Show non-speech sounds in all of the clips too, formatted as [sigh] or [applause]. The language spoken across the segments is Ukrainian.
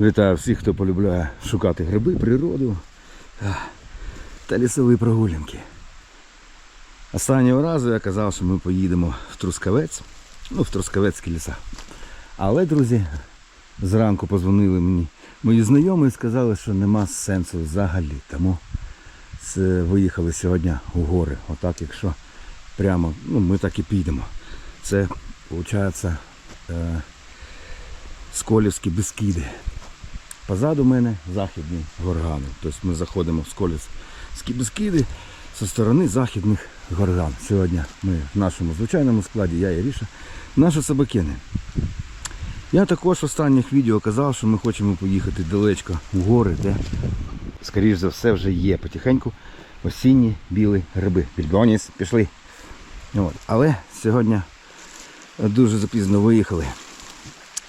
Вітаю всіх, хто полюбляє шукати гриби, природу та- лісові прогулянки. Останнього разу я казав, що ми поїдемо в Трускавець, ну, в Трускавецькі ліса. Але, друзі, зранку позвонили мені мої знайомі і сказали, що нема сенсу взагалі. Тому виїхали сьогодні у гори. Отак, якщо прямо, ну, ми так і підемо. Це, виходить, е, Сколівські Бескіди. Позаду мене західні горгани. Тобто ми заходимо в Сколівські Бескіди зі сторони західних горган. Сьогодні ми в нашому звичайному складі, я і Ріша, наші собакини. Я також в останніх відео казав, що ми хочемо поїхати далечко в гори, де, скоріш за все, вже є потихеньку осінні білі гриби. Більгоніс, пішли. От. Але сьогодні дуже запізно виїхали.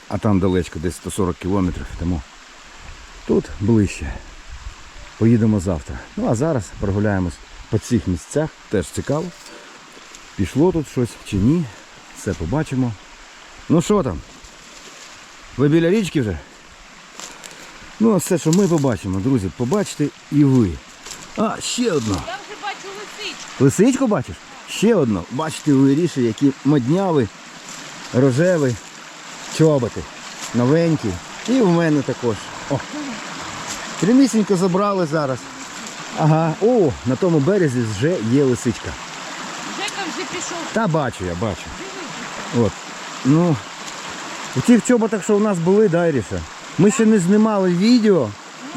А там далечко, десь 140 кілометрів, тому тут ближче. Поїдемо завтра. Ну а зараз прогуляємось по цих місцях, теж цікаво. Пішло тут щось чи ні. Все побачимо. Ну що там? Ви біля річки вже? Ну, а все, що ми побачимо, друзі, побачите і ви. А, ще одно. Я вже бачу лисичку. Лисичку бачиш? Ще одну. Бачите, Іріші, які модняви, рожеві, чоботи, новенькі. І в мене також. О. Прямісінько забрали зараз. Ага, о, на тому березі вже є лисичка. Жека вже пішов. Та бачу, я бачу. От. Ну, у тих чоботах, що у нас були, да, Іріша? Ми ще не знімали відео,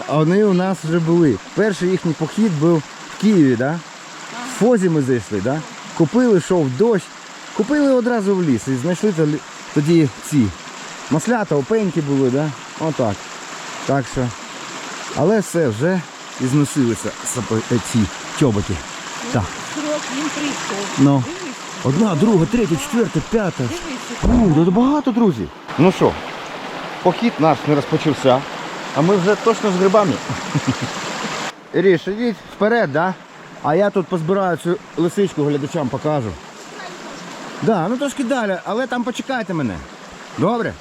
а вони у нас вже були. Перший їхній похід був в Києві, да? В Фозі ми зайшли, да? Купили, йшов дощ, купили одразу в ліс і знайшли тоді ці маслята, опеньки були, да? Отак. Так що. Але все, вже і зносилися ці чоботи. Так. Срок він прийшов. Ну. Одна, друга, третя, четверта, п'ята. дивись. У, тут багато друзів. Ну що, похід наш не розпочався, а ми вже точно з грибами. [laughs] Ріш, ідіть вперед, да? А я тут позбираю цю лисичку глядачам покажу. Да, ну трошки далі, але там почекайте мене. Добре?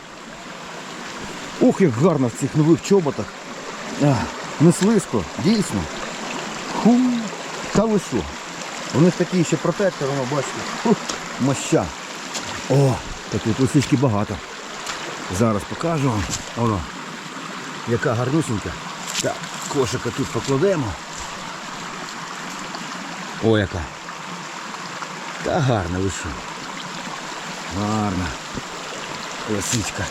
Ух, як гарно в цих нових чоботах. Не слизько, дійсно. Ху, та ви що? У них такі ще протектори, воно бачите. Фух, моща. О, та тут лисички багато. Зараз покажу вам. Воно. Яка гарнусенька. Так, кошика тут покладемо. О, яка. Та гарна що. Гарна. Лисичка.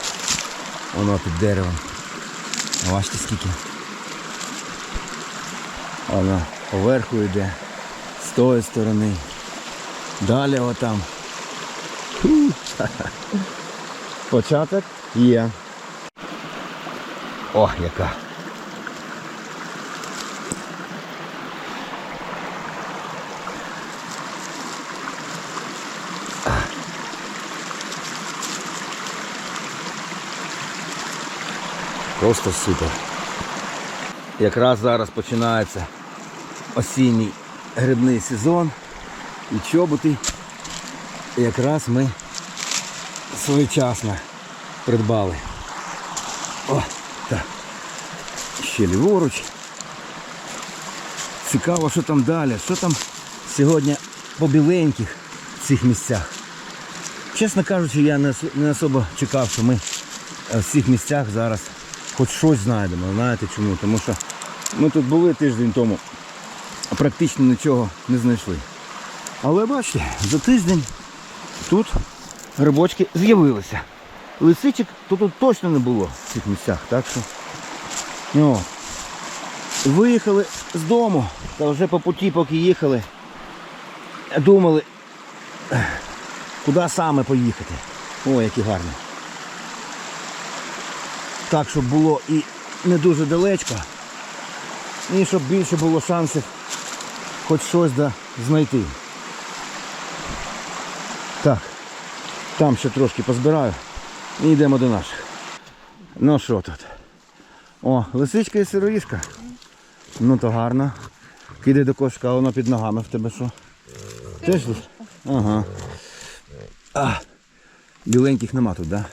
Воно під деревом. Бачите скільки. Вона поверху йде. З тої сторони. Далі отам. Початок є. О, яка. Просто супер. Якраз зараз починається осінній грибний сезон і чоботи. Якраз ми своєчасно придбали. О, так. Ще ліворуч. Цікаво, що там далі, що там сьогодні по біленьких цих місцях. Чесно кажучи, я не, особо чекав, що ми е, в цих місцях зараз хоч щось знайдемо. Знаєте чому? Тому що ми тут були тиждень тому, практично нічого не знайшли. Але бачите, за тиждень тут грибочки з'явилися. Лисичок то тут точно не було в цих місцях, так що. О. Виїхали з дому, та вже по путі, поки їхали, думали, куди саме поїхати. О, які гарні. Так, щоб було і не дуже далечко, і щоб більше було шансів хоч щось да знайти. Так, там ще трошки позбираю і йдемо до наших. Ну що тут? О, лисичка і сироїшка. Ну то гарно. Кидай до кошка, воно під ногами в тебе що? Теж? Ага. А, біленьких нема тут, так? Да?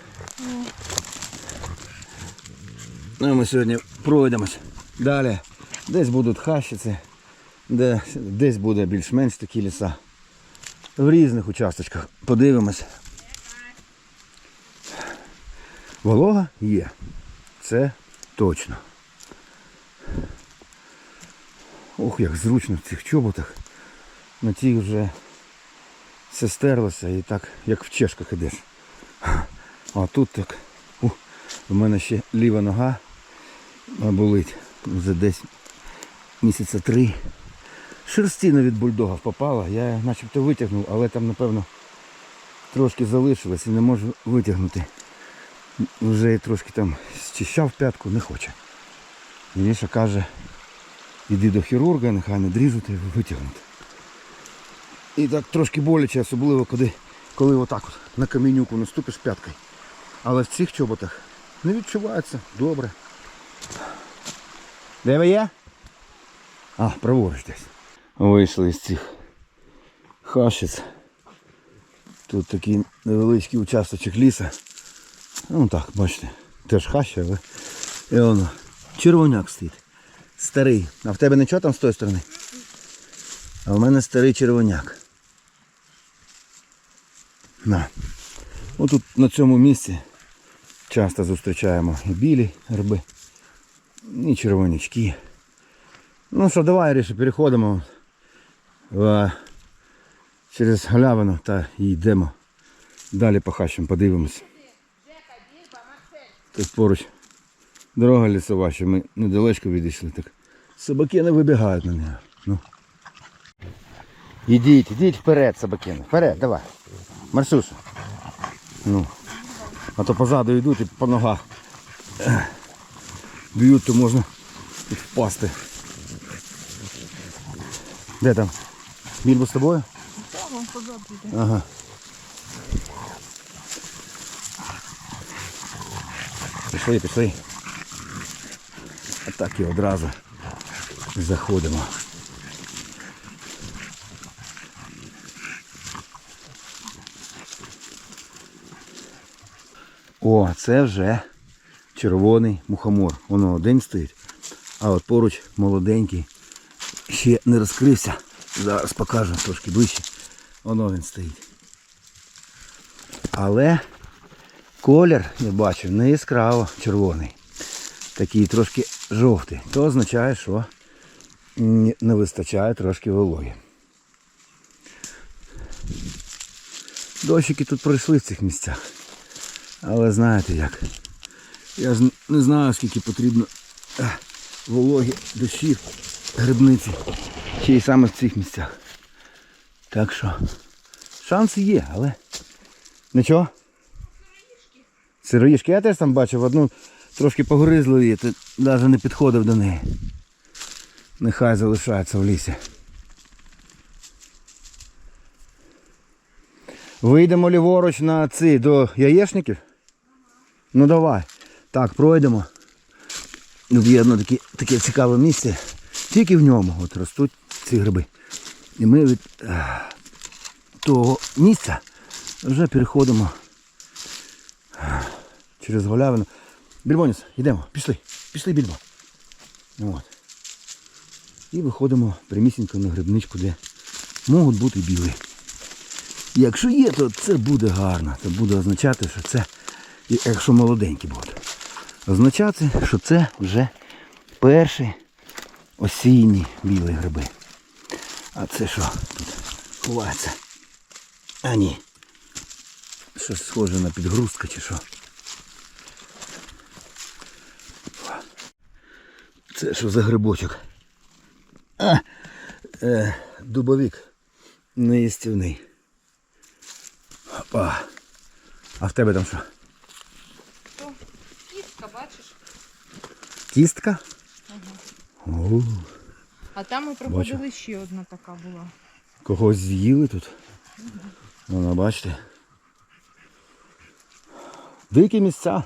Ну і ми сьогодні пройдемось. Далі десь будуть хащиці, де, десь буде більш-менш такі ліса. В різних участочках подивимось. Волога є. Це точно. Ох, як зручно в цих чоботах. На тих вже все стерлося і так, як в чешках ідеш. А тут так. У, у мене ще ліва нога болить. Вже десь місяця три. Шерстина від бульдога попала. Я начебто витягнув, але там, напевно, трошки залишилось і не можу витягнути. Вже трошки там зчищав п'ятку, не хоче. Міша каже, іди до хірурга, нехай не дріжуть і витягнути. І так трошки боляче, особливо коли, коли отак от на камінюку наступиш п'яткою. Але в цих чоботах не відчувається добре. Де ви є? А, праворуч десь. Вийшли з цих хащиць. Тут такий невеличкий участочок ліса. Ну так, бачите, теж хаща, але і воно. Червоняк стоїть. Старий. А в тебе нічого там з тої сторони? А в мене старий червоняк. На. Отут на цьому місці часто зустрічаємо і білі гриби, і червонячки. Ну що, давай Ріша, переходимо через галявину та і йдемо. Далі по хащам подивимось. Тут поруч дорога лісова, що ми недалечко відійшли. Так собаки не вибігають на нього. Ну. Ідіть, ідіть вперед, собаки. Вперед, давай. Марсуша. Ну. А то позаду йдуть і по ногах. Б'ють, то можна впасти. Де там? Більбо з тобою? Ага. Пішли, пішли. Отак і одразу заходимо. О, це вже червоний мухомор. Воно один стоїть, а от поруч молоденький. Ще не розкрився. Зараз покажу трошки ближче. Воно він стоїть. Але колір, я бачу, не яскраво червоний. Такий трошки жовтий. То означає, що не вистачає трошки вологи. Дощики тут пройшли в цих місцях. Але знаєте як. Я ж не знаю, скільки потрібно ех, вологи, дощів, грибниці. Ще й саме в цих місцях. Так що шанси є, але нічого. Сироїшки я теж там бачив, одну трошки погризли її, ти навіть не підходив до неї. Нехай залишається в лісі. Вийдемо ліворуч на ці до яєчників? Ну давай. Так, пройдемо. Тут є таке цікаве місце. Тільки в ньому от ростуть ці гриби. І ми від е, того місця вже переходимо е, через голявину. Більбоніс, йдемо, пішли, пішли, більбо. От. І виходимо прямісінько на грибничку, де можуть бути білі. Якщо є, то це буде гарно. Це буде означати, що це, якщо молоденькі будуть, означати, що це вже перші осінні білі гриби. А це що тут ховається? А ні. Щось схоже на підгрузка чи що. Це що за грибочок? А, е, дубовик неїстівний. Опа. А в тебе там що? То кістка, бачиш? Кістка? О, А там ми проходили ще одна така була. когось з'їли тут. Вона, бачите. Дикі місця.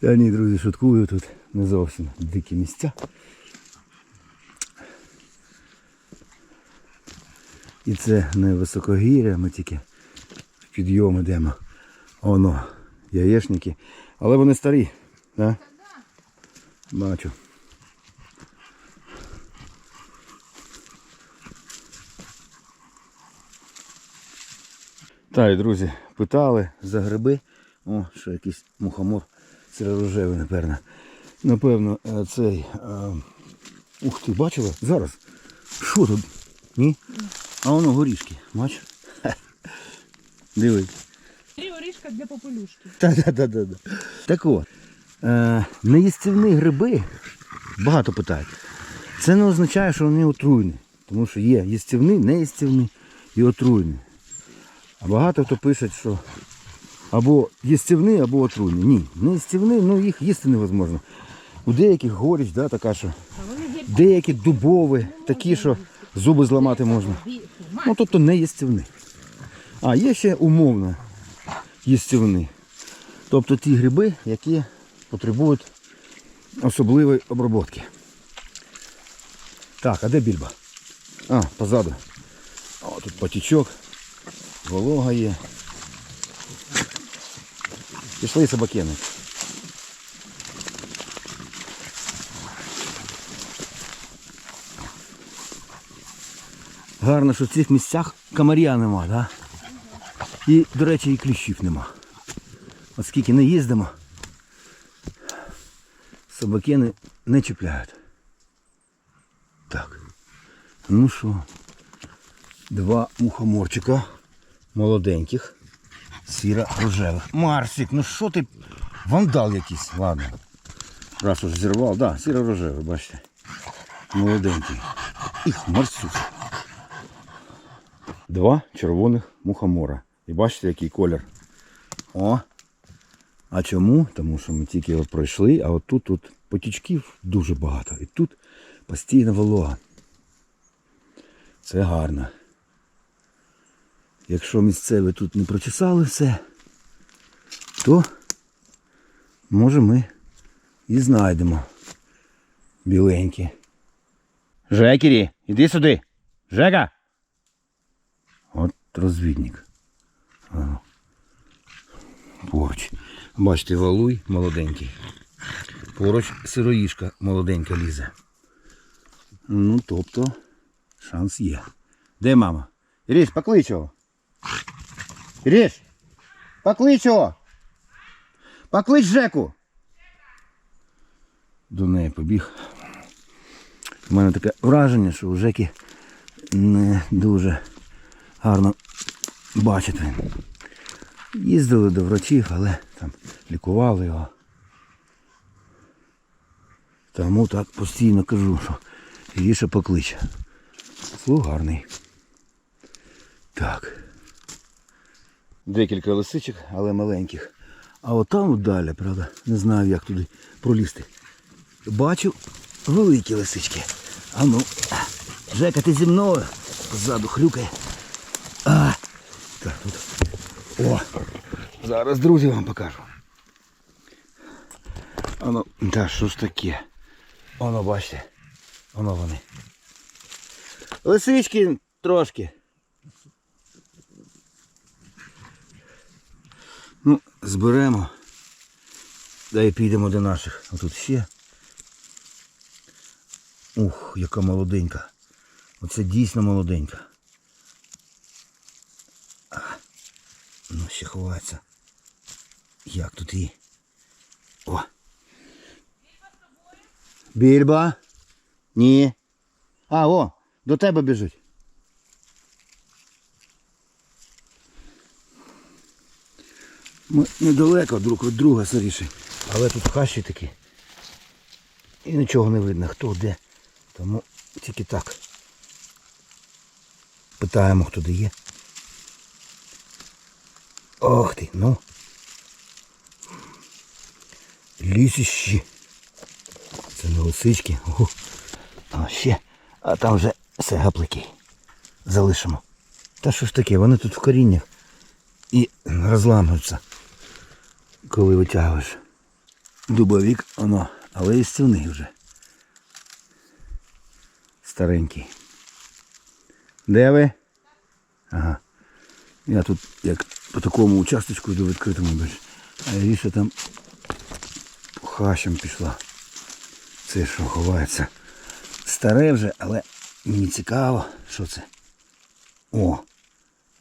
Та ні, друзі, шуткую тут не зовсім дикі місця. І це не високогір'я, ми тільки в підйом йдемо. Воно яєчники. Але вони старі. Да? Бачу. Так, друзі, питали за гриби. О, що якийсь мухомор сіро-рожевий, напевно. Напевно, е, цей. е, Ух ти, бачила? Зараз. Що тут? Ні? А воно горішки, бачиш? [laughs] Дивись. Три орішка для попелюшки. Та-да-да-да. Так от, е, неїстівні гриби, багато питають. Це не означає, що вони отруйні. Тому що є їстівні, неїстівні і отруйні. А багато хто пише, що або їстівні, або отруйні. Ні, неїстівні, ну їх їсти невозможно. У деяких горіч, да, така, що деякі дубові, такі, що зуби зламати можна. Ну, тобто не їстівні. А є ще умовно їстівні. Тобто ті гриби, які потребують особливої обробки. Так, а де більба? А, позаду. О, тут потічок, волога є. Пішли собакени. Гарно, що в цих місцях комаря нема, так? Да? І, до речі, і кліщів нема. От скільки не їздимо, собаки не, не чіпляють. Так. Ну що, два мухоморчика молоденьких, сіра рожевих. Марсик, ну що ти? Вандал якийсь, ладно. Раз уж зірвав, да, сіро рожевий, бачите. Молоденький. Їх марсюк. Два червоних мухомора. І бачите, який колір. О! А чому? Тому що ми тільки його пройшли, а от тут, тут потічків дуже багато. І тут постійна волога. Це гарно. Якщо місцеві тут не прочесали все, то може ми і знайдемо біленькі. Жекері, іди сюди. Жека. От розвідник. Поруч. Бачите, валуй молоденький. Поруч сироїшка молоденька лізе. Ну, тобто, шанс є. Де мама? Іріш, поклич його. Іріш, поклич його. Поклич Жеку. До неї побіг. У мене таке враження, що у Жеки не дуже гарно бачити. Їздили до врачів, але там лікували його. Тому так постійно кажу, що Іріша поклич. Слух гарний. Так. Декілька лисичок, але маленьких. А от там далі, правда, не знаю, як туди пролізти. Бачу великі лисички. А ну, Жека, ти зі мною позаду хрюкає. Так, тут. О! Зараз друзі вам покажу. Оно, та що ж таке? Воно, бачите. Воно вони. Лисички трошки. Ну, зберемо. Да і підемо до наших. А тут ще. Ух, яка молоденька. Оце дійсно молоденька. Ну, ще ховається. Як тут її? О! Більба? Ні. А, о, до тебе біжить. Ми недалеко друг від друга сиріше. Але тут хащі такі. І нічого не видно, хто де. Тому тільки так. Питаємо, хто де є. Ох ти, ну. Лісищі. Це не лисички. Ого. А ще. А там вже все гаплики. Залишимо. Та що ж таке, вони тут в коріннях і розламуються, коли витягуєш. Дубовік, воно, але і стівний вже. Старенький. Де ви? Ага. Я тут як по такому участочку йду відкритому бачиш. А Ріша там хащем пішла. Це що ховається. Старе вже, але мені цікаво, що це. О,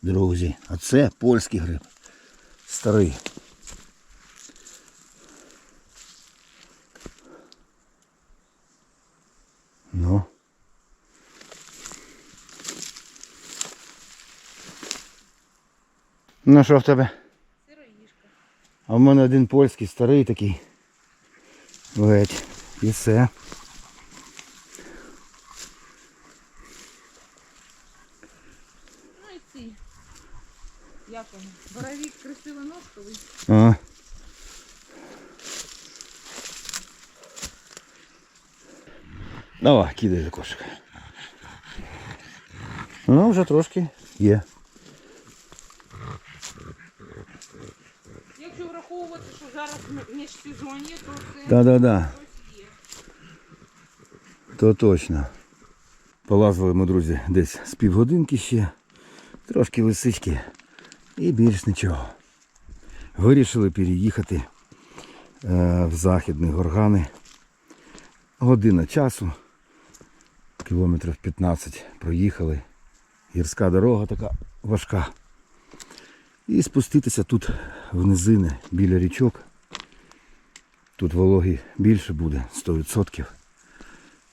друзі, а це польський гриб. Старий. Ну. Ну що в тебе? Сироїшка. А в мене один польський старий такий. Ледь. І все. Ну і ці. Як вони? Боровік красивоносковий. А. Давай, кидай за кошик. Ну, вже трошки є. Якщо враховувати, що зараз міжсезоння, то це Да-да-да. То точно. Полазили ми, друзі, десь з півгодинки ще. Трошки лисички. І більш нічого. Вирішили переїхати е, в західні горгани. Година часу. Кілометрів 15 проїхали. Гірська дорога така важка. І спуститися тут в низини біля річок. Тут вологи більше буде 100%.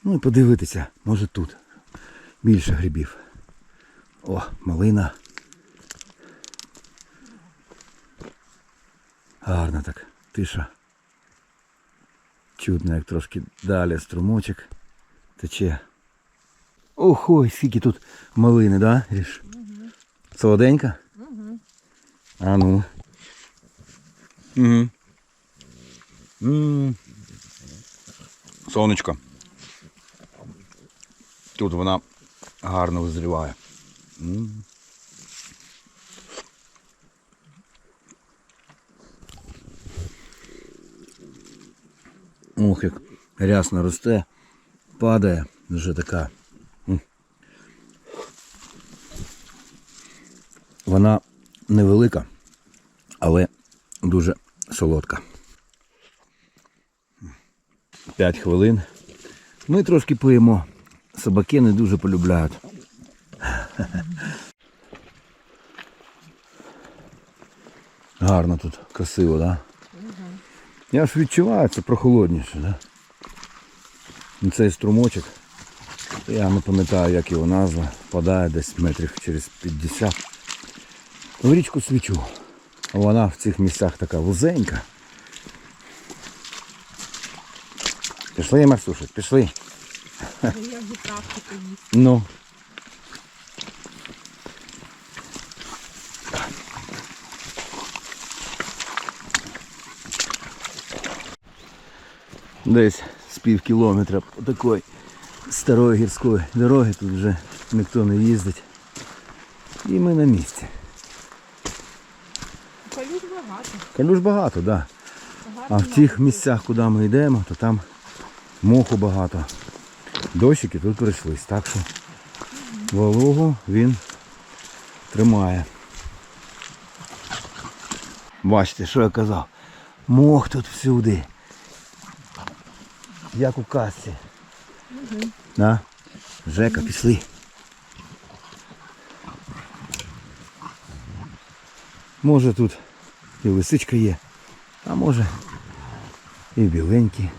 Ну і подивитися, може тут більше грибів. О, малина. Гарно так, тиша. Чутно, як трошки далі струмочок тече. Ох, ой, скільки тут малини, да, Ріш? Солоденька? Угу. А ну. Угу. М Сонечко. Тут вона гарно визріває. Ох, як рясно росте, падає, вже така. Вона невелика, але дуже солодка. П'ять хвилин. Ми трошки поїмо. Собаки не дуже полюбляють. Гарно тут, красиво, так? Да? Я ж відчуваю, це прохолодніше, да? Ну, Цей струмочок, я не пам'ятаю, як його назва, впадає десь метрів через 50. В річку свічу. Вона в цих місцях така вузенька. Пішли, Марсушик, пішли. Я вже практику їсть. Ну. Десь з пів кілометра по такої старої гірської дороги тут вже ніхто не їздить. І ми на місці. Калюш багато. Калюш багато, так. Да. А в тих місцях, куди ми йдемо, то там моху багато. Дощики тут прийшлись, так що вологу він тримає. Бачите, що я казав? Мох тут всюди. Як у касці. На, Жека, пішли. Може тут і лисичка є, а може і біленькі.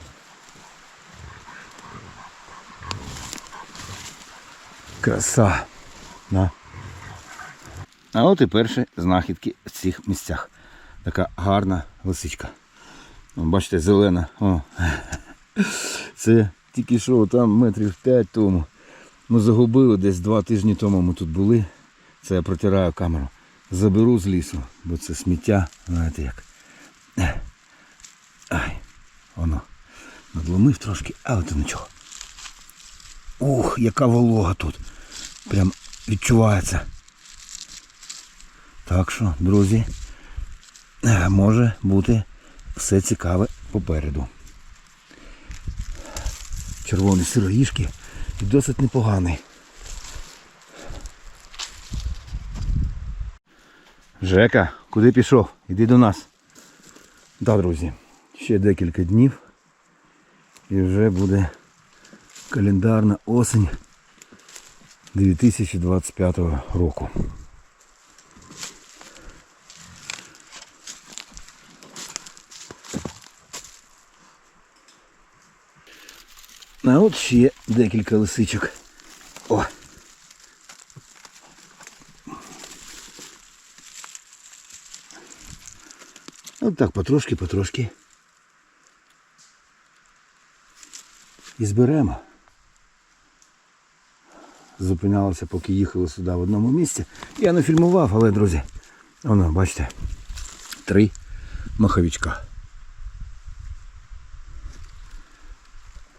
Краса. Да. А от і перші знахідки в цих місцях. Така гарна лисичка. Бачите, зелена. О. [laughs] Це тільки що там метрів 5 тому. Ми загубили десь два тижні тому ми тут були. Це я протираю камеру. Заберу з лісу, бо це сміття, знаєте як. Ай, воно. Надломив трошки, але то нічого. Ух, яка волога тут. Прям відчувається. Так що, друзі, е, може бути все цікаве попереду. Червоні сироїшки і досить непоганий. Жека, куди пішов? Іди до нас. Да, друзі, ще декілька днів і вже буде календарна осень 2025 року. А от ще декілька лисичок. О! От так потрошки, потрошки. І зберемо. Зупинялися, поки їхали сюди в одному місці. Я не фільмував, але, друзі, воно, бачите, три маховичка.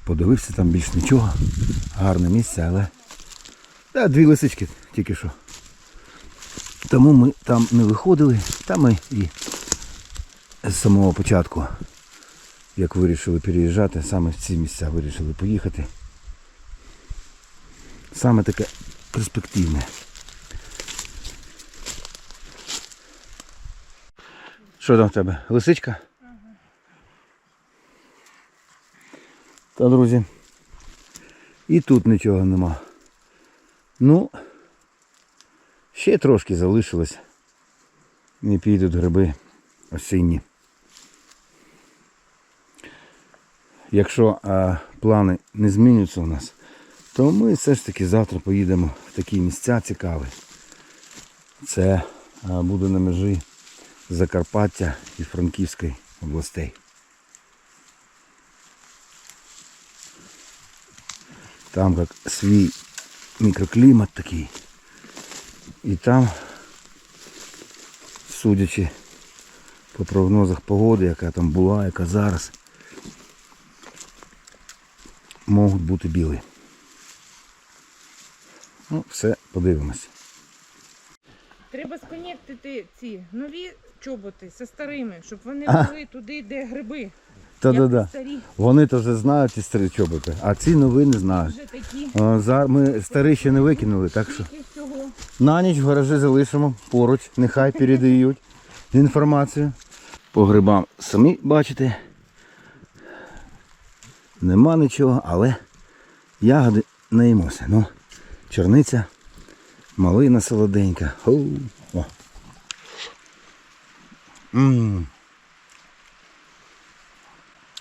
Подивився там більш нічого. Гарне місце, але. Та, дві лисички тільки що. Тому ми там не виходили, та ми і з самого початку, як вирішили переїжджати, саме в ці місця вирішили поїхати. Саме таке перспективне. Що там в тебе? Лисичка? Та, друзі. І тут нічого нема. Ну, ще трошки залишилось. Не підуть гриби осінні. Якщо а, плани не змінюються у нас, то ми все ж таки завтра поїдемо в такі місця цікаві. Це буде на межі Закарпаття і Франківської областей. Там як свій мікроклімат такий. І там, судячи по прогнозах погоди, яка там була, яка зараз, можуть бути білі. Ну, все, подивимось. Треба сконектити ці нові чоботи зі старими, щоб вони А. були туди, де гриби. Та-да-да. Старі, Вони то вже знають ці старі чоботи, а ці нові не знають. вже такі. О, за- Ми старі ще не викинули, так що всього. на ніч в гаражі залишимо поруч, нехай передають інформацію. По грибам самі бачите. Нема нічого, але ягоди наїмося. Ну, чорниця, малина солоденька. О.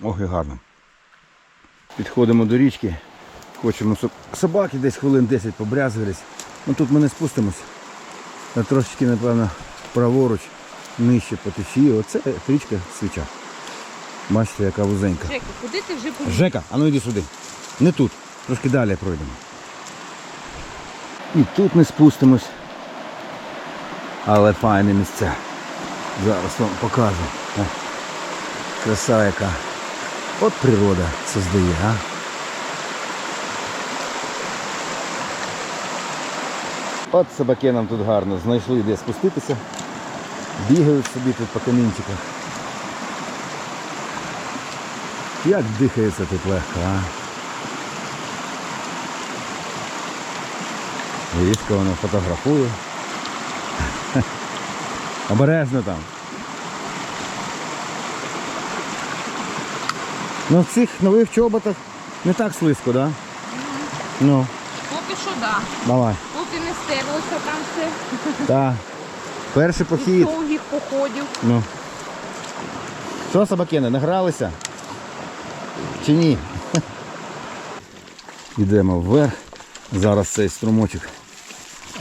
Ох, і гарно. Підходимо до річки. Хочемо собаки десь хвилин 10 побрязгались. Ну тут ми не спустимось. А трошечки, напевно, праворуч, нижче по течії. Оце річка свіча. Бачите, яка вузенька. Жека, куди ти вже поїхав? Жека, а ну йди сюди. Не тут. Трошки далі пройдемо. І тут не спустимось. Але файне місце. Зараз вам покажу. О, краса яка. От природа создає, а. От собаки нам тут гарно знайшли де спуститися. Бігають собі тут по камінчиках. Як дихається тут легко, а? Річка вона фотографує. [laughs] Обережно там. Ну в цих нових чоботах не так слизько, да? Ну, Поки що да. давай. Поки не стерлося там все. Так. Перший похід. Довгих походів. Ну. Що, собакени, награлися? Чи ні? [laughs] Йдемо вверх. Зараз цей струмочок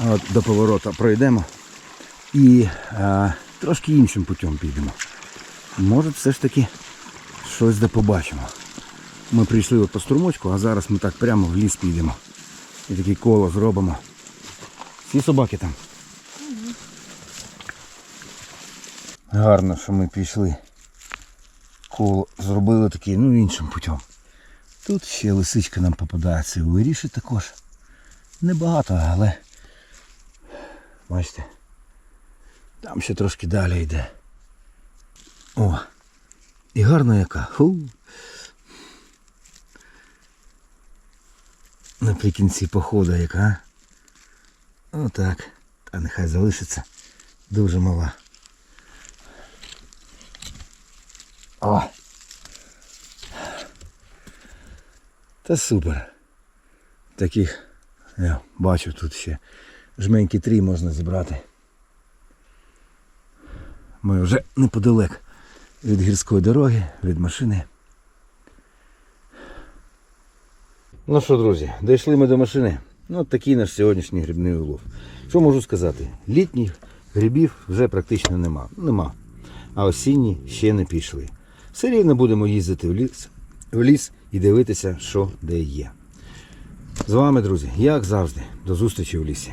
от, до поворота пройдемо. І а, трошки іншим путем підемо. Може все ж таки щось де побачимо. Ми прийшли от по струмочку, а зараз ми так прямо в ліс підемо. І таке коло зробимо. Всі собаки там. Гарно, що ми пішли. Коло зробили такий, ну іншим путем. Тут ще лисичка нам попадається. У виріші також. Небагато, але бачите. Там ще трошки далі йде. О! І гарна яка. Фу. Наприкінці походу яка. Отак. Та нехай залишиться. Дуже мала. О. Та супер. Таких, я бачу, тут ще жменьки три можна зібрати. Ми вже неподалек від гірської дороги, від машини. Ну що, друзі, дійшли ми до машини. Ну, от такий наш сьогоднішній грибний улов. Що можу сказати? Літніх грибів вже практично нема. Нема. А осінні ще не пішли. Все рівно будемо їздити в ліс, в ліс і дивитися, що де є. З вами, друзі, як завжди, до зустрічі в лісі.